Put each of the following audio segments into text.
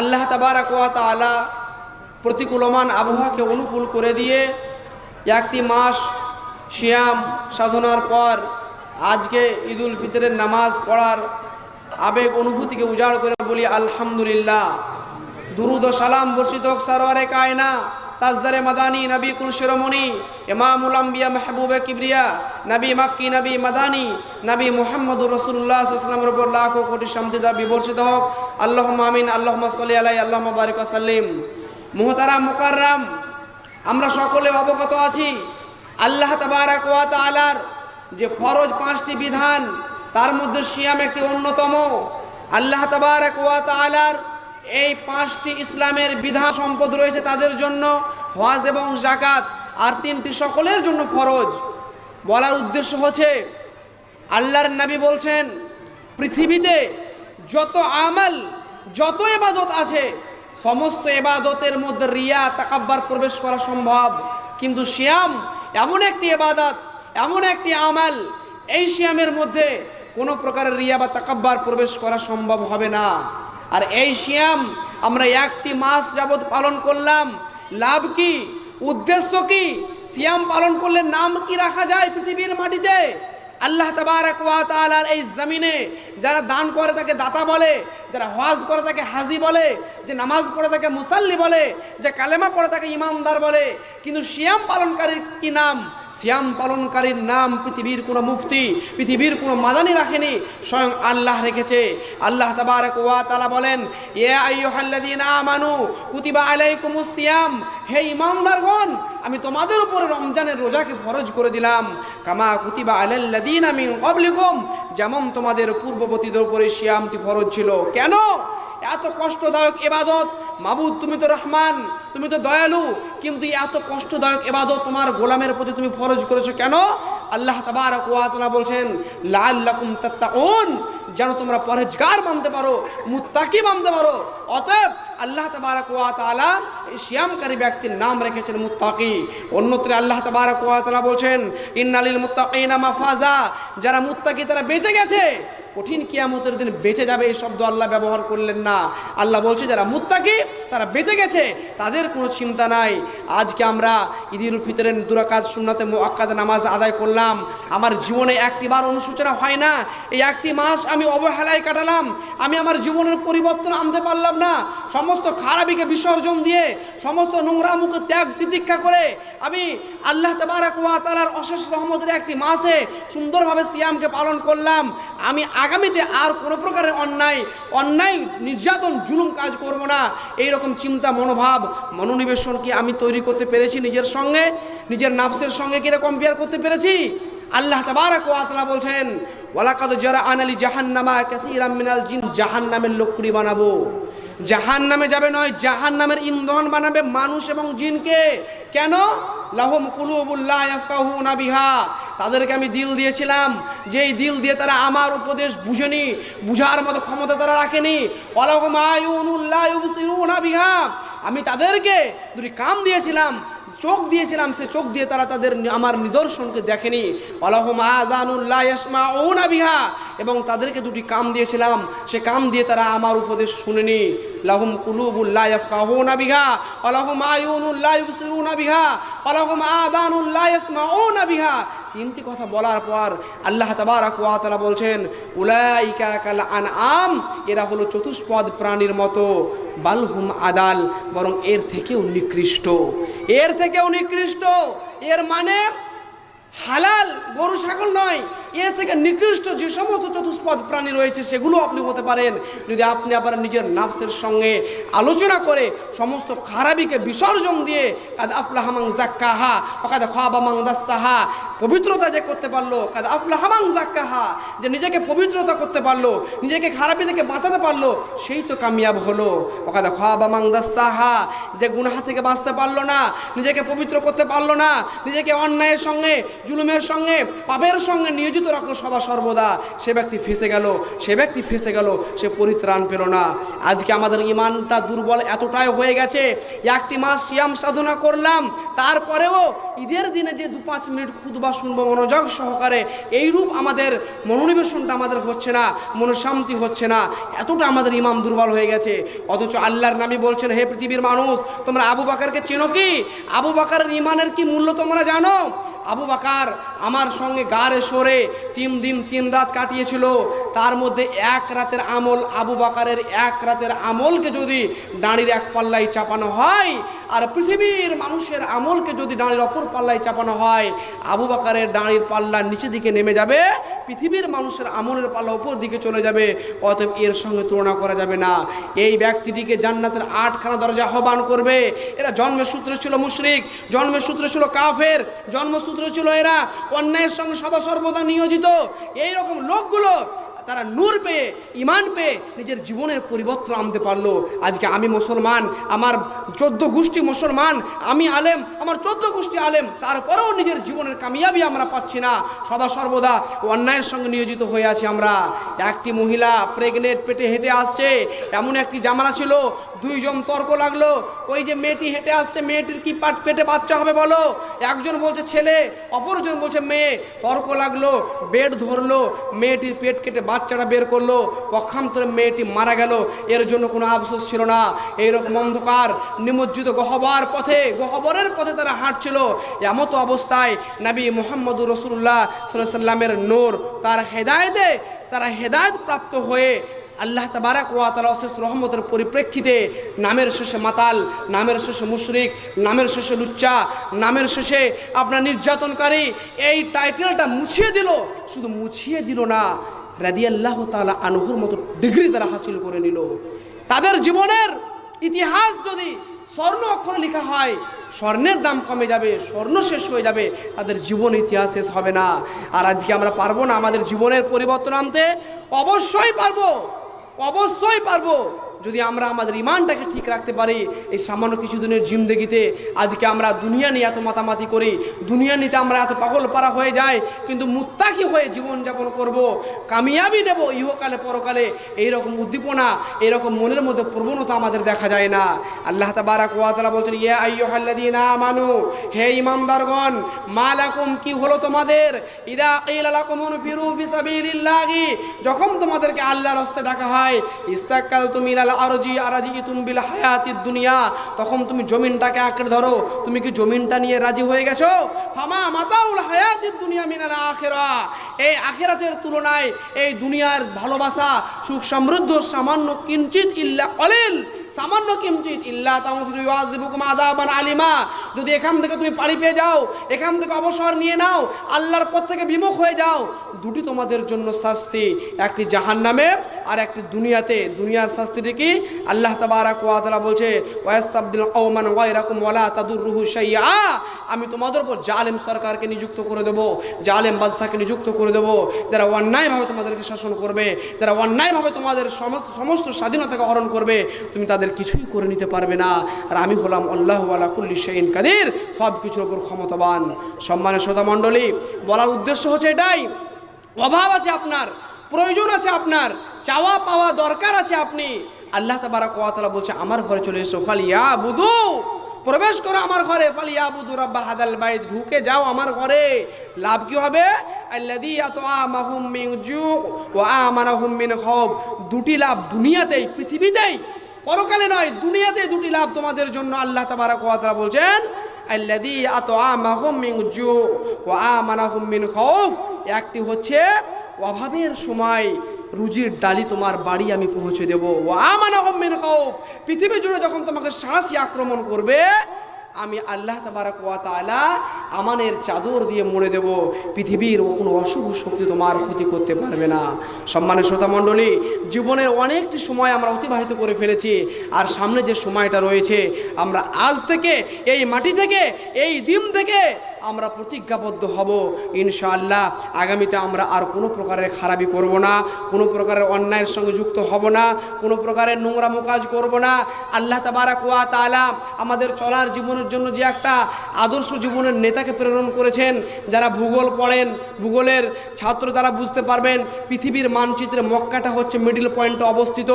আল্লাহ তাবারাক ওয়া আলা প্রতিকূলমান আবহাওয়াকে অনুকূল করে দিয়ে একটি মাস শিয়াম সাধনার পর আজকে ঈদুল ফিতরের নামাজ পড়ার আবেগ অনুভূতিকে উজাড় করে বলি, আলহামদুলিল্লাহ। দুরুদ ও সালাম বর্ষিত সারোয়ারে কায়না। তাজদারে মাদানি, নবী কুল শিরোমণি, ইমামুল আম্বিয়া, মাহবুবে কিবরিয়া, নবী মাক্কি, নবী মাদানি, নবী মুহাম্মদুর রসুল্লাহ সাল্লামের উপর লাখ কোটি শান্তিদা বিবর্ষিত হোক। আল্লাহ আমিন আল্লাহ সাল্লি আলাই আল্লাহ বারিক সাল্লিম। মুহতারাম, মুকাররাম, আমরা সকলে অবগত আছি আল্লাহ তাবারাক ওয়া তাআলার যে ফরজ পাঁচটি বিধান, তার মধ্যে সিয়াম একটি অন্যতম। আল্লাহ তাবারাক ওয়া এই পাঁচটি ইসলামের বিধান সম্পদ রয়েছে তাদের জন্য, হজ এবং জাকাত আর তিনটি সকলের জন্য ফরজ। বলার উদ্দেশ্য হচ্ছে, আল্লাহর নবী বলছেন, পৃথিবীতে যত আমল, যত এবাদত আছে, সমস্ত এবাদতের মধ্যে রিয়া, তাকাব্বার প্রবেশ করা সম্ভব। কিন্তু শিয়াম এমন একটি এবাদত এমন একটি আমল, এই শিয়ামের মধ্যে কোনো প্রকারের রিয়া বা তাকাব্বার প্রবেশ করা সম্ভব হবে না। আর এই শিয়াম আমরা একটি মাস যাবৎ পালন করলাম। লাভ কি? উদ্দেশ্য কি? সিয়াম পালন করলে নাম কি রাখা যায় পৃথিবীর মাটিতে? আল্লাহ তাবারাক ওয়া তাআলার এই জমিনে যারা দান করে তাকে দাতা বলে, যারা হজ করে তাকে হাজি বলে, যে নামাজ পড়ে তাকে মুসাল্লি বলে, যে কালেমা পড়ে তাকে ইমামদার বলে, কিন্তু সিয়াম পালনকারীর কি নাম? সিয়াম পালনকারীর নাম পৃথিবীর কোনো মুফতি, পৃথিবীর কোনো মাদানি রাখেনি, স্বয়ং আল্লাহ রেখেছে। আল্লাহ তাবারক ওয়া তাআলা বলেন, ইয়া আইয়ুহাল্লাযীনা আমানু, কুতিবা আলাইকুমুস সিয়াম, হে ইমানদারগণ, আমি তোমাদের উপরে রমজানের রোজাকে ফরজ করে দিলাম। কামা কুতিবা আলাল্লাযীনা মিন ক্বাবলিকুম, যেমন তোমাদের পূর্ববর্তীদের উপরে সিয়ামটি ফরজ ছিল। কেন? এত কষ্টদায়ক এবাদত। মাবুদ, তুমি তো রহমান, তুমি তো দয়ালু। কিন্তু এত কষ্টদায়ক এবাদত তোমার গোলামের প্রতি তুমি ফরজ করেছ কেন? আল্লাহ তাবারক ওয়া তাআলা বলছেন, লাআল্লাকুম যেন তোমরা পরহেজগার মানতে পারো, মুত্তাকি মানতে পারো। অতএব আল্লাহ তাবারক ওয়া তাআলা ব্যক্তির নাম রেখেছেন মুত্তাকি। অন্যত্রে আল্লাহ তাবারক ওয়া বলছেন, ইন্নালিল মুত্তাকিনা মাফাজা, যারা মুত্তাকি তারা বেঁচে গেছে। কঠিন কিয়ামতের দিন বেঁচে যাবে এই শব্দ আল্লাহ ব্যবহার করলেন না। আল্লাহ বলছে, যারা মুত্তাকি, তারা বেঁচে গেছে, তাদের কোনো চিন্তা নাই। আজকে আমরা ঈদুল ফিতরের দুরাকাত সুন্নাতে মোয়াক্কাদ নামাজ আদায় করলাম। আমার জীবনে একটিবার অনুসূচনা হয় না। এই একটি মাস আমি অবহেলায় কাটালাম। আমি আমার জীবনের পরিবর্তন আনতে পারলাম না। সমস্ত খারাপিকে বিসর্জন দিয়ে, সমস্ত নোংরা মুখে ত্যাগ তিতিক্ষা করে আমি আল্লাহ ওয়া অশেষ রহমতের একটি মাসে সুন্দরভাবে সিয়ামকে পালন করলাম। আমি আগামীতে আর কোনো প্রকারের অন্যায় অন্যায়, নির্যাতন, জুলুম কাজ করব না। এই রকম চিন্তা, মনোভাব মনোনিবেশন কি আমি তৈরি করতে পেরেছি নিজের সঙ্গে। নিজের নাফসের সঙ্গে কি কম্পেয়ার করতে পেরেছি? আল্লাহ তাবারাক ওয়া বলছেন, ওয়ালাকাদ জারা আনালি জাহান্নামা কাসীরাম মিনাল জিন জাহান্নামের লকড়ি বানাবো। জাহান্নামে যাবে নয় জাহান নামের ইন্ধন বানাবে মানুষ এবং জিনকে। কেন? লাহম কুলুবুল্লাহ ইয়াফকাহুনা বিহা। তাদেরকে আমি দিল দিয়েছিলাম, যেই দিল দিয়ে তারা আমার উপদেশ বুঝেনি, বুঝার মতো ক্ষমতা তারা রাখেনি। ওয়ালাহুম আয়ুনুল্লাহ ইউবসিরুনা বিহা। আমি তাদেরকে দুটি কাম দিয়েছিলাম, চোখ দিয়েছিলাম, সে চোখ দিয়ে তারা তাদের আমার নিদর্শনকে দেখেনি। বিহা। এবং তাদেরকে দুটি কাম দিয়েছিলাম, সে কাম দিয়ে তারা আমার উপদেশ শুনেনি। লাহুম কুলুবুল্লাহ বিহা বিহা। তিনটি কথা বলার পর আল্লাহ তাবারাক ওয়া বলছেন, উলাইকা কাল আনআম, এরা হলো চতুষ্পদ প্রাণীর মতো। বালহুম আদাল, বরং এর থেকেও নিকৃষ্ট। এর থেকেও নিকৃষ্ট। এর মানে হালাল, গরু, ছাগল নয়। এর থেকে নিকৃষ্ট যে সমস্ত চতুষ্পদ প্রাণী রয়েছে, সেগুলো আপনি হতে পারেন। যদি আপনি আবার নিজের নাফসের সঙ্গে আলোচনা করে সমস্ত খারাপিকে বিসর্জন দিয়ে, কাদ আফলাহামাং জাক্কাহা কাদা খাবামাং দাসাহা পবিত্রতা যে করতে পারল, কাদা আফলাহামাং জাক্কাহা যে নিজেকে পবিত্রতা করতে পারল, নিজেকে খারাপি থেকে বাঁচাতে পারল, সেই তো কামিয়াব হলো। ও কাদা খাবামাং দাসাহা যে গুনাহা থেকে বাঁচতে পারল না, নিজেকে পবিত্র করতে পারল না, নিজেকে অন্যায়ের সঙ্গে, জুলুমের সঙ্গে, পাপের সঙ্গে নিয়োজিত নিয়োজিত রাখল সদা সর্বদা। সে ব্যক্তি ফেসে গেল, সে ব্যক্তি ফেসে গেল, সে পরিত্রাণ পেল না। আজকে আমাদের ইমানটা দুর্বল এতটাই হয়ে গেছে, একটি মাস সিয়াম সাধনা করলাম, তারপরেও ঈদের দিনে যে দু পাঁচ মিনিট খুদবা শুনব মনোযোগ সহকারে, এইরূপ আমাদের মনোনিবেশনটা আমাদের হচ্ছে না, মনোশান্তি হচ্ছে না। এতটা আমাদের ইমাম দুর্বল হয়ে গেছে। অথচ আল্লাহর নামই বলছেন, হে পৃথিবীর মানুষ, তোমরা আবু বাকারকে চেনো কি? আবু বাকারের ইমানের কি মূল্য তোমরা জানো? আবু বাকার আমার সঙ্গে গাড়ে সরে তিন দিন, তিন রাত কাটিয়েছিল। তার মধ্যে এক রাতের আমল আবু বাকারের এক রাতের আমলকে যদি দাঁড়ির এক পাল্লায় চাপানো হয়, আর পৃথিবীর মানুষের আমলকে যদি দাঁড়ির অপর পাল্লায় চাপানো হয়, আবু বাকারের দাঁড়ির পাল্লা নিচে দিকে নেমে যাবে পৃথিবীর মানুষের আমলের পাল্লা উপর দিকে চলে যাবে, অতএব এর সঙ্গে তুলনা করা যাবে না। এই ব্যক্তিটিকে জান্নাতের আটখানা দরজা আহ্বান করবে। এরা জন্মের সূত্র ছিল মুশরিক জন্মের সূত্র ছিল কাফের, জন্মসূত্র ছিল এরা অন্যায়ের সঙ্গে সদা সর্বদা নিয়োজিত। এই রকম লোকগুলো তারা নূর পেয়ে ইমান পেয়ে নিজের জীবনের পরিবর্তন আনতে পারল। আজকে আমি মুসলমান, আমার চোদ্দ গোষ্ঠী মুসলমান, আমি আলেম, আমার চোদ্দ গোষ্ঠী আলেম, তারপরেও নিজের জীবনের কামিয়াবি আমরা পাচ্ছি না। সদা সর্বদা অন্যায়ের সঙ্গে নিয়োজিত হয়ে আছি আমরা। একটি মহিলা প্রেগনেন্ট পেটে হেঁটে আসছে, এমন একটি জামানা ছিল, দুইজন তর্ক লাগল, ওই যে মেয়েটি হেঁটে আসছে, মেয়েটির কি পাট পেটে বাচ্চা হবে বলো? একজন বলছে ছেলে, অপরজন বলছে মেয়ে, তর্ক লাগল, বেড ধরলো, মেয়েটির পেট কেটে বাচ্চাটা বের করল, পক্ষান্তরে মেয়েটি মারা গেল। এর জন্য কোনো আফসোস ছিল না। এইরকম অন্ধকার, নিমজ্জিত গহবার পথে, গহবরের পথে তারা হাঁটছিল। এমত অবস্থায় নাবী মোহাম্মদুর রসুল্লাহ সাল্লামের নূর তার হেদায়তে, তারা হেদায়ত প্রাপ্ত হয়ে আল্লাহ তাবারাক ওয়া তাআলা অশেষ রহমতের পরিপ্রেক্ষিতে নামের শেষে মাতাল, নামের শেষে মুশরিক, নামের শেষে লুচ্চা, নামের শেষে আপনার নির্যাতনকারী, এই টাইটেলটা মুছিয়ে দিল। শুধু মুছিয়ে দিল না রাদিয়াল্লাহু তালা আনহুর মতো ডিগ্রি তারা হাসিল করে নিল। তাদের জীবনের ইতিহাস যদি স্বর্ণ অক্ষরে লেখা হয়, স্বর্ণের দাম কমে যাবে, স্বর্ণ শেষ হয়ে যাবে, তাদের জীবন ইতিহাস শেষ হবে না। আর আজকে আমরা পারব না আমাদের জীবনের পরিবর্তন আনতে। অবশ্যই পারব অবশ্যই পারব। যদি আমরা আমাদের ইমানটাকে ঠিক রাখতে পারি, এই সামান্য কিছুদিনের জিন্দগিতে আজকে আমরা দুনিয়া নিয়ে এত মাতামাতি করি, দুনিয়া নিতে আমরা এত পাগল পারা হয়ে যাই, কিন্তু মুত্তাকি হয়ে জীবনযাপন করব, কামিয়াবি নেব ইহকালে পরকালে, এইরকম উদ্দীপনা, এইরকম মনের মধ্যে প্রবণতা আমাদের দেখা যায় না। আল্লাহ তাবারাক ওয়া তাআলা বলছেন, ইয়া আইয়ুহাল্লাযীনা আমানু, হে ইমানদারগণ মালাকুম কি হলো তোমাদের? ইদা কিলা ফিরু ফি যখন তোমাদেরকে আল্লাহর রাস্তে ডাকা হয় ইস্তাকালতুম ইলাল আরজি আরাজিতুম বিল হায়াতির দুনিয়া। তখন তুমি জমিনটাকে আঁকড়ে ধরো। তুমি কি জমিনটা নিয়ে রাজি হয়ে গেছো? হামা মাতাউল হায়াতির দুনিয়া মিনাল আখেরা। এই আখেরাতের তুলনায় এই দুনিয়ার ভালোবাসা সুখ সমৃদ্ধ সামান্য কিঞ্চিত ইল্লা কলিল সামান্য কিমচিত ইল্লা তাউযিবুকুম আযাবান আলিমা। যদি এখান থেকে তুমি পাড়ি পেয়ে যাও, এখান থেকে অবসর নিয়ে নাও, আল্লাহর পথ থেকে বিমুখ হয়ে যাও, দুটি তোমাদের জন্য শাস্তি, একটি জাহান্নামে আর একটি দুনিয়াতে। দুনিয়ার শাস্তিটি কি আল্লাহ তাবারাক ওয়া তাআলা বলছে, ওয়াস্তাবদিল কওমান গায়রাকুম ওয়ালা তাদুররুহু শাইআ। আমি তোমাদের উপর জালেম সরকারকে নিযুক্ত করে দেবো, জালেম বাদশাকে নিযুক্ত করে দেবো। যারা অন্যায়ভাবে তোমাদেরকে শাসন করবে, যারা অন্যায়ভাবে তোমাদের সম- সমস্ত স্বাধীনতাকে হরণ করবে, তুমি তাদের কিছুই করে নিতে পারবে না। আর আমি হলাম আল্লাহ ওয়ালা কুল্লি শাইন কাদির সব কিছুর ওপর ক্ষমতাবান। সম্মানের শ্রোতা মণ্ডলী, বলার উদ্দেশ্য হচ্ছে এটাই, অভাব আছে আপনার, প্রয়োজন আছে আপনার, চাওয়া পাওয়া দরকার আছে আপনি। আল্লাহ তাবারাক ওয়া তাআলা বলছে, আমার ঘরে চলে এসো ফালিয়া বুধু প্রবেশ করো আমার ঘরে ফালিয়া বুধু রাব্বা হাদাল বাইত, ঢুকে যাও আমার ঘরে। লাভ কি হবে? আল্লাযী আতআমাহুম মিন জু ওয়া আমানাহুম মিন খাউফ। দুটি লাভ দুনিয়াতেই, পৃথিবীতেই। পরকালে নয় দুনিয়াতে দুটি লাভ তোমাদের জন্য আল্লাহ তাবারাক ওয়া তাআলা বলছেন, আল্লাযী আতআমাহুম মিন জু ওয়া আমানাহুম মিন খাউফ। একটি হচ্ছে অভাবের সময়। রুজির ডালি তোমার বাড়ি আমি পৌঁছে দেবো। পৃথিবী জুড়ে যখন তোমাকে সাহসী আক্রমণ করবে, আমি আল্লাহ তাবারাক ওয়া তাআলা আমানের চাদর দিয়ে মুড়ে দেব। পৃথিবীর কোনো অশুভ শক্তি তোমার ক্ষতি করতে পারবে না। সম্মানের শ্রোতা মণ্ডলী, জীবনের অনেকটি সময় আমরা অতিবাহিত করে ফেলেছি। আর সামনে যে সময়টা রয়েছে, আমরা আজ থেকে, এই মাটি থেকে, এই দিন থেকে আমরা প্রতিজ্ঞাবদ্ধ হব, ইনশাআল্লাহ। আগামীতে আমরা আর কোনো প্রকারের খারাপি করব না, কোনো প্রকারের অন্যায়ের সঙ্গে যুক্ত হব না, কোনো প্রকারের নোংরামো কাজ করব না। আল্লাহ তাবারা কোয়া তালা আমাদের চলার জীবনের জন্য যে একটা আদর্শ জীবনের নেতাকে প্রেরণ করেছেন, যারা ভূগোল পড়েন, ভূগোলের ছাত্র তারা বুঝতে পারবেন, পৃথিবীর মানচিত্রে মক্কাটা হচ্ছে মিডিল পয়েন্টে অবস্থিত।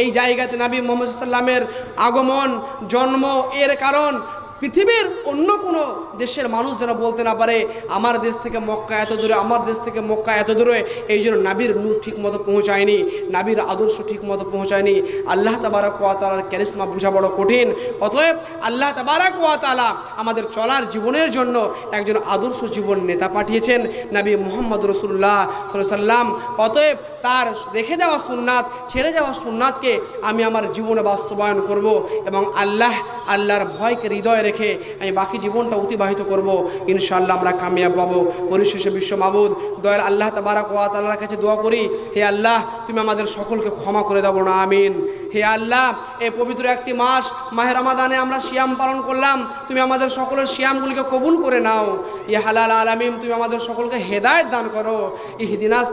এই জায়গাতে নাবী মোহাম্মদ সাল্লামের আগমন, জন্ম, এর কারণ পৃথিবীর অন্য কোনো দেশের মানুষ যারা বলতে না পারে, আমার দেশ থেকে মক্কা এত দূরে, আমার দেশ থেকে মক্কা এত দূরে। এই জন্য নাবির নূর ঠিক মতো পৌঁছায়নি, নাবির আদর্শ ঠিক মতো পৌঁছায়নি। আল্লাহ তাবারা কোয়াতালার ক্যারিসমা বোঝা বড় কঠিন। অতএব আল্লাহ তাবারা কোয়াতালা আমাদের চলার জীবনের জন্য একজন আদর্শ জীবন নেতা পাঠিয়েছেন, নাবী মোহাম্মদ রসুল্লাহ সাল্লাম অতএব তার রেখে যাওয়া সুন্নাত, ছেড়ে যাওয়া সুন্নাতকে আমি আমার জীবনে বাস্তবায়ন করব এবং আল্লাহ, আল্লাহর ভয়কে হৃদয়ে রেখে আমি বাকি জীবনটা অতিবাহিত করব। ইনশাল্লাহ আমরা কামিয়াব পাবো। পরিশেষে বিশ্ব মাবুদ, দয়াল আল্লাহ তাবারাক ওয়া তাআলার কাছে দোয়া করি, হে আল্লাহ, তুমি আমাদের সকলকে ক্ষমা করে দেবো না আমিন। হে আল্লাহ এই পবিত্র একটি মাস মাহের রমাদানে আমরা শিয়াম পালন করলাম। তুমি আমাদের সকলের শিয়ামগুলিকে কবুল করে নাও। ই হালাল আলামিম তুমি আমাদের সকলকে হেদায়েত দান করো। ইহদিনাস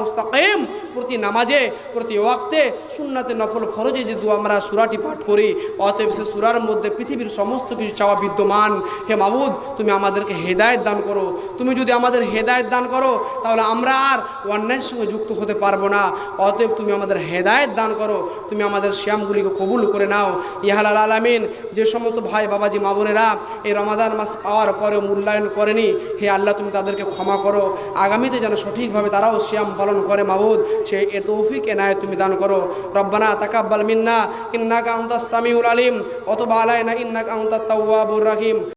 মুস্তাকিম, প্রতি নামাজে, প্রতি ওয়াক্তে, সুন্নাতে নফল ফরজে যে আমরা সুরাটি পাঠ করি, অতএব সে সুরার মধ্যে পৃথিবীর সমস্ত কিছু চাওয়া বিদ্যমান। হে মাবুদ, তুমি আমাদেরকে হেদায়েত দান করো। তুমি যদি আমাদের হেদায়েত দান করো, তাহলে আমরা আর অন্যায়ের সঙ্গে যুক্ত হতে পারব না। অতএব তুমি আমাদের হেদায়েত দান করো। তুমি আমাদের শ্যামগুলিকে কবুল করে নাও। ইহালাল আলামিন, যে সমস্ত ভাই, বাবাজি, মা বোনেরা এই রমাদান মাস পাওয়ার পরে মূল্যায়ন করেনি, হে আল্লাহ, তুমি তাদেরকে ক্ষমা করো। আগামীতে যেন সঠিকভাবে তারাও শ্যাম পালন করে, মাবুদ, সে এ তৌফিক এনায়ত তুমি দান করো। রব্বানা তাকাব্বাল মিন্না, ইন্নাকা আনতাস সামিউল আলিম, অতবা আলাইনা, ইন্নাকা আনতাত তাওয়াবুর রাহিম।